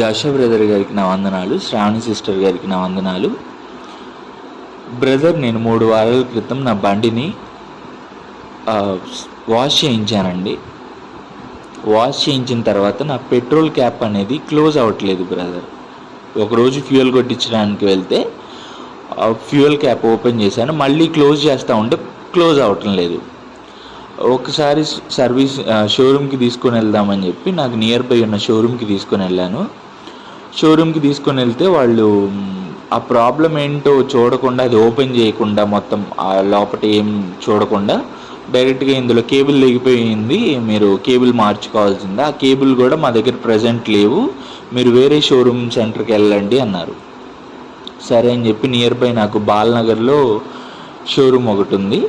జాషా brother గారికి నా వందనాలు శ్రావణి సిస్టర్ గారికి నా వందనాలు. బ్రదర్ నేను మూడు వారాల క్రితం నా బండిని వాష్ చేయించానండి. వాష్ చేయించిన తర్వాత నా పెట్రోల్ క్యాప్ అనేది క్లోజ్ అవ్వట్లేదు బ్రదర్. ఒకరోజు ఫ్యూయల్ కొట్టించడానికి వెళ్తే ఫ్యూయల్ క్యాప్ ఓపెన్ చేశాను మళ్ళీ క్లోజ్ చేస్తూ ఉంటే క్లోజ్ అవ్వటం లేదు. ఒకసారి సర్వీస్ షోరూమ్కి తీసుకొని వెళ్దామని చెప్పి నాకు నియర్ బై ఉన్న షోరూమ్కి తీసుకొని వెళ్ళాను. షోరూమ్కి తీసుకొని వెళ్తే వాళ్ళు ఆ ప్రాబ్లం ఏంటో చూడకుండా అది ఓపెన్ చేయకుండా మొత్తం ఆ లోపల ఏం చూడకుండా డైరెక్ట్గా ఇందులో కేబుల్ లేగిపోయింది మీరు కేబుల్ మార్చుకోవాల్సింది. ఆ కేబుల్ కూడా మా దగ్గర ప్రజెంట్ లేవు. మీరు వేరే షోరూమ్ సెంటర్కి వెళ్ళండి అన్నారు. సరే అని చెప్పి నియర్ బై నాకు బాలనగర్లో షోరూమ్ ఒకటి ఉంది.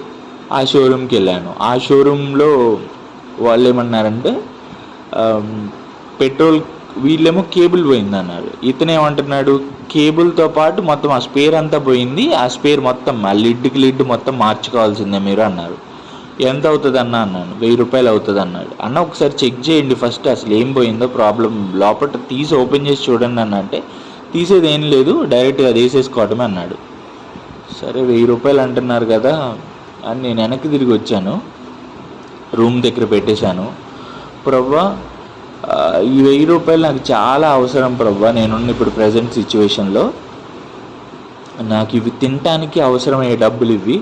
ఆ షోరూమ్కి వెళ్ళాను. ఆ షోరూంలో వాళ్ళు ఏమన్నారంటే పెట్రోల్ వీళ్ళేమో కేబుల్ పోయింది అన్నారు ఇతను ఏమంటున్నాడు? కేబుల్తో పాటు మొత్తం ఆ స్పేర్ అంతా పోయింది. ఆ స్పేర్ మొత్తం ఆ లిడ్కి లిడ్ మొత్తం మార్చుకోవాల్సిందే మీరు అన్నారు. ఎంత అవుతుంది అన్న అన్నాను వెయ్యి రూపాయలు అవుతుంది అన్నాడు అన్న ఒకసారి చెక్ చేయండి ఫస్ట్ అసలు ఏం పోయిందో ప్రాబ్లం లోపల తీసి ఓపెన్ చేసి చూడండి అన్న అంటే తీసేది ఏం లేదు డైరెక్ట్గా అది వేసేసుకోవటమే అన్నాడు. సరే వెయ్యి రూపాయలు అంటున్నారు కదా అని నేను వెనక్కి తిరిగి వచ్చాను. రూమ్ దగ్గర పెట్టేశాను. ప్రవ్వా ఈ వెయ్యి రూపాయలు నాకు చాలా అవసరం ప్రభా. నేనున్న ఇప్పుడు ప్రజెంట్ సిచ్యువేషన్లో నాకు ఇవి తినటానికి అవసరమయ్యే డబ్బులు ఇవి.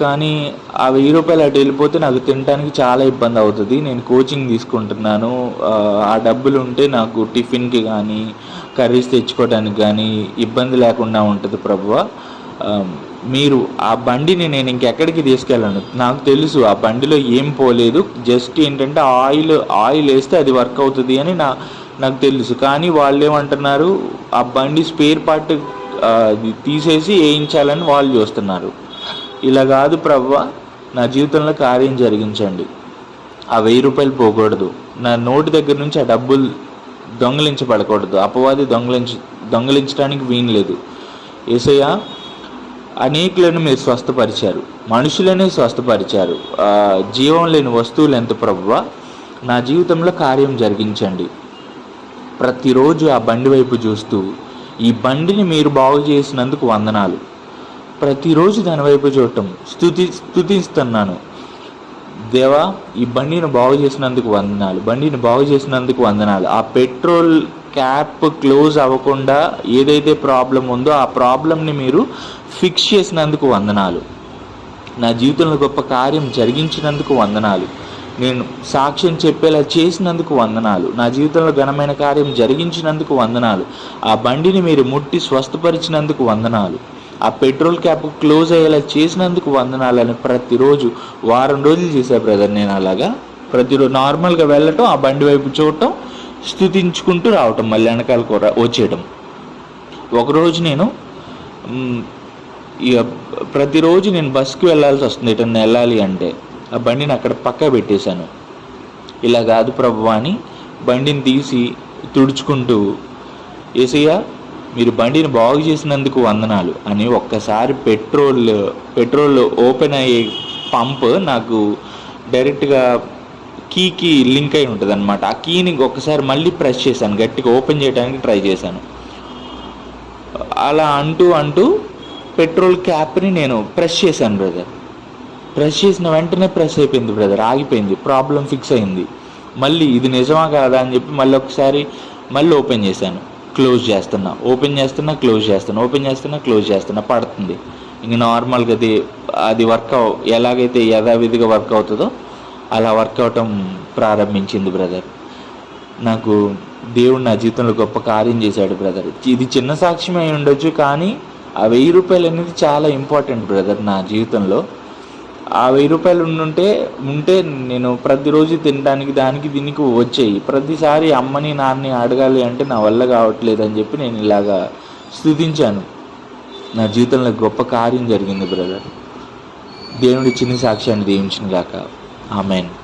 కానీ ఆ వెయ్యి రూపాయలు అటు వెళ్ళిపోతే నాకు తినడానికి చాలా ఇబ్బంది అవుతుంది. నేను కోచింగ్ తీసుకుంటున్నాను. ఆ, ఆ డబ్బులు ఉంటే నాకు టిఫిన్కి కానీ కర్రీస్ తెచ్చుకోవడానికి కానీ ఇబ్బంది లేకుండా ఉంటుంది ప్రభువ మీరు ఆ బండిని నేను ఇంకెక్కడికి తీసుకెళ్ళను? నాకు తెలుసు ఆ బండిలో ఏం పోలేదు. జస్ట్ ఏంటంటే ఆయిల్ ఆయిల్ వేస్తే అది వర్క్ అవుతుంది అని నా నాకు తెలుసు. కానీ వాళ్ళు ఏమంటున్నారు ఆ బండి స్పేర్ పార్ట్ తీసేసి వేయించాలని వాళ్ళు చూస్తున్నారు. ఇలా కాదు ప్రవ్వ నా జీవితంలో కార్యం జరిగించండి. ఆ వెయ్యి రూపాయలు పోకూడదు. నా నోటి దగ్గర నుంచి ఆ డబ్బులు దొంగలించబడకూడదు. అపవాది దొంగలించ దొంగలించడానికి వీలు ఏసయ్యా అనేకులను మీరు స్వస్థపరిచారు. మనుషులనే స్వస్థపరిచారు. జీవం లేని వస్తువులు ఎంత ప్రభువ? నా జీవితంలో కార్యం జరిగించండి. ప్రతిరోజు ఆ బండి వైపు చూస్తూ ఈ బండిని మీరు బాగు చేసినందుకు వందనాలు. ప్రతిరోజు దాని వైపు చూడటం స్థుతి స్థుతిస్తున్నాను దేవా ఈ బండిని బాగు చేసినందుకు వందనాలు. బండిని బాగు చేసినందుకు వందనాలు. ఆ పెట్రోల్ క్యాప్ క్లోజ్ అవ్వకుండా ఏదైతే ప్రాబ్లం ఉందో ఆ ప్రాబ్లమ్ని మీరు ఫిక్స్ చేసినందుకు వందనాలు. నా జీవితంలో గొప్ప కార్యం జరిగించినందుకు వందనాలు. నేను సాక్ష్యం చెప్పేలా చేసినందుకు వందనాలు. నా జీవితంలో ఘనమైన కార్యం జరిగించినందుకు వందనాలు. ఆ బండిని మీరు ముట్టి స్వస్థపరిచినందుకు వందనాలు. ఆ పెట్రోల్ క్యాప్ క్లోజ్ అయ్యేలా చేసినందుకు వందనాలు అని ప్రతిరోజు వారం రోజులు చేశా బ్రదర్ నేను అలాగా. ప్రతిరోజు నార్మల్గా వెళ్ళటం ఆ బండి వైపు చూడటం స్థుతించుకుంటూ రావటం మళ్ళీ వెనకాల కూర వచ్చేయటం. ఒకరోజు నేను ఇక ప్రతిరోజు నేను బస్కి వెళ్ళాల్సి వస్తుంది ఎటన్నా వెళ్ళాలి అంటే. ఆ బండిని అక్కడ పక్క పెట్టేశాను. ఇలా కాదు ప్రభు అని బండిని తీసి తుడుచుకుంటూ ఏసయ్య మీరు బండిని బాగు చేసినందుకు వందనాలు అని ఒక్కసారి పెట్రోల్ పెట్రోల్ ఓపెన్ అయ్యే పంప్ నాకు డైరెక్ట్గా కీకి లింక్ అయి ఉంటుంది అనమాట ఆ కీని ఒకసారి మళ్ళీ ప్రెస్ చేశాను గట్టిగా ఓపెన్ చేయడానికి ట్రై చేశాను. అలా అంటూ అంటూ పెట్రోల్ క్యాప్ని నేను ప్రెస్ చేశాను బ్రదర్. ప్రెస్ చేసిన వెంటనే ప్రెస్ అయిపోయింది బ్రదర్. ఆగిపోయింది ప్రాబ్లం ఫిక్స్ అయింది. మళ్ళీ ఇది నిజమా కాదా అని చెప్పి మళ్ళీ ఒకసారి మళ్ళీ ఓపెన్ చేశాను. క్లోజ్ చేస్తున్నా. ఓపెన్ చేస్తున్నా క్లోజ్ చేస్తున్నా. ఓపెన్ చేస్తున్నా క్లోజ్ చేస్తున్నా. పడుతుంది. ఇంక నార్మల్గా అది అది వర్క్ ఎలాగైతే యథావిధిగా వర్క్ అవుతుందో అలా వర్క్ అవటం ప్రారంభించింది బ్రదర్. నాకు దేవుడు నా జీవితంలో గొప్ప కార్యం చేశాడు బ్రదర్. ఇది చిన్న సాక్ష్యం అయి ఉండొచ్చు కానీ ఆ వెయ్యి రూపాయలు అనేది చాలా ఇంపార్టెంట్ బ్రదర్ నా జీవితంలో. ఆ వెయ్యి రూపాయలు ఉండుంటే ఉంటే నేను ప్రతిరోజు తినడానికి దానికి దీనికి వచ్చాయి. ప్రతిసారి అమ్మని నాన్నని అడగాలి అంటే నా వల్ల కావట్లేదు అని చెప్పి నేను ఇలాగా స్థుతించాను. నా జీవితంలో గొప్ప కార్యం జరిగింది బ్రదర్. దేవుడి చిన్న సాక్ష్యాన్ని దీవించిన గాక. Amen.